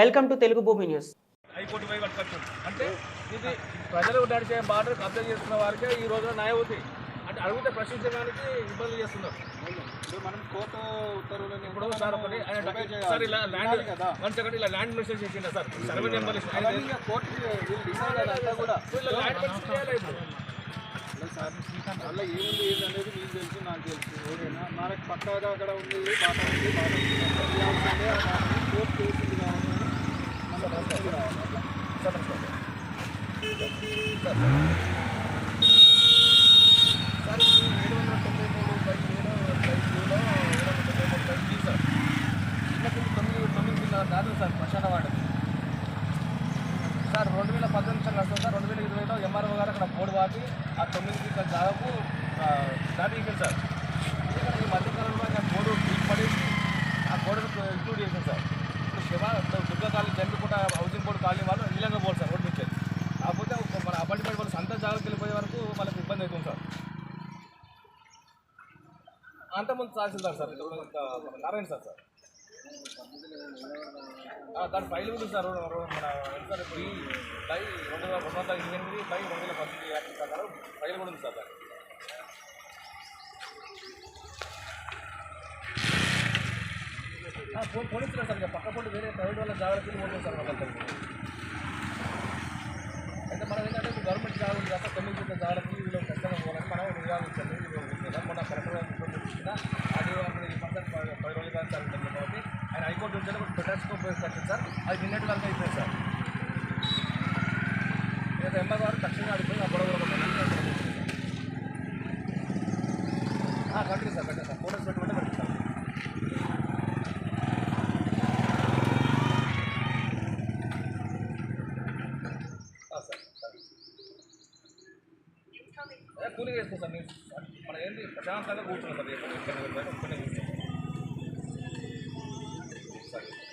Welcome to Telugu భూమి news. High court పోయి పట్టుకొచ్చాం అంటే ఇది ప్రజలు నడిచే బార్డర్ కబ్జా చేస్తున్న వారికే ఈ రోజున న్యాయం అవుతాయి అంటే అడిగితే ప్రశ్నించడానికి ఇబ్బందులు చేస్తున్నారు. మనం కోర్టు ఉత్తర్వులని ఇప్పుడు సార్ ఒకటి ఆయన సార్ ఇలా ల్యాండ్ వన్ సెకండ్ ఇలా ల్యాండ్ మెసేజ్ చేసిండ సార్. సర్వే నెంబర్ కూడా. ల్యాండ్ మెసేజ్ చేయాలి ఇప్పుడు. సార్ అలా ఏముంది అనేది మీకు తెలుసు నాకు తెలుసు. ఓకేనా మనకు పక్కగా అక్కడ ఉంది ఉంది బాట తొమ్మిది కాదు సార్ ప్రశాంత వాడు సార్ రెండు వేల పద్దెనిమిది సార్ వస్తుంది సార్. రెండు వేల ఇరవైలో ఎంఆర్ఓ గారు అక్కడ బోర్డు వాటి ఆ తొమ్మిది కిలో దాదాపు దాటి సార్. ఈ మధ్యకాలంలో ఆయన బోర్డు పడేసి ఆ బోర్డు ఇంక్లూడ్ చేశారు సార్. ఇప్పుడు Shiva Durga colony Janmikunta housing board colony వాళ్ళు నీళ్ళంగా పోరు సార్ రోడ్డు నుంచి కాకపోతే మన అపార్ట్మెంట్ వాళ్ళు సంత జాగ్రత్తకి వెళ్ళిపోయే వరకు వాళ్ళకి ఇబ్బంది అవుతుంది సార్. అంతకుముందు తహసీల్దార్ సార్ ఇప్పుడు నారాయణ సార్ సార్. దాని ఫైల్ కూడా ఉంది సార్ రో- రో- మన ఎంత సార్ ఇప్పుడు ఈ బై రెండు వేల రెండు వందల ఇరవై ఎనిమిది బై రెండు వేల పంతొమ్మిది యాక్ట్ ప్రకారం ఫైల్ కూడా ఉంది సార్ దానికి ఆ, ఫోన్ ఫోన్ ఇస్తున్నారు సార్ ఇక పక్క పొంటి వేరే ప్రైవేట్ వాళ్ళ జాగ్రత్తలు పోతుంది సార్ వాళ్ళందరికీ అయితే మనం ఏంటంటే ఇప్పుడు గవర్నమెంట్ జాబ్ ఉంది కదా తొమ్మిది శాతం జాగ్రత్తలు వీళ్ళు ఖచ్చితంగా పోవాలని మనం నియోగించండి కదా మొన్న కరెక్ట్గా చూపించిన అది అప్పుడు ఈ పర్సెంట్ ఆయన హైకోర్టు నుంచి ఒక ప్రొటెక్ట్స్కోప్ వేసి కట్టింది సార్. అది నిన్నటి వరకు అయిపోయింది సార్. లేదా ఎంఆర్ వారు తక్షణంగా అడిగిపోయి ఆ గొడవ కూడా కట్టింది సార్ కట్టింది సార్. ఫోటోస్ పెట్టుకుంటే కట్టింది సార్ సార్. సార్ కూలింగ్ వేసుకో సార్ మీరు. మన ఏంటి ప్రశాంతంగా కూర్చున్నాం సార్ ఇక్కడ ఇక్కడ Second.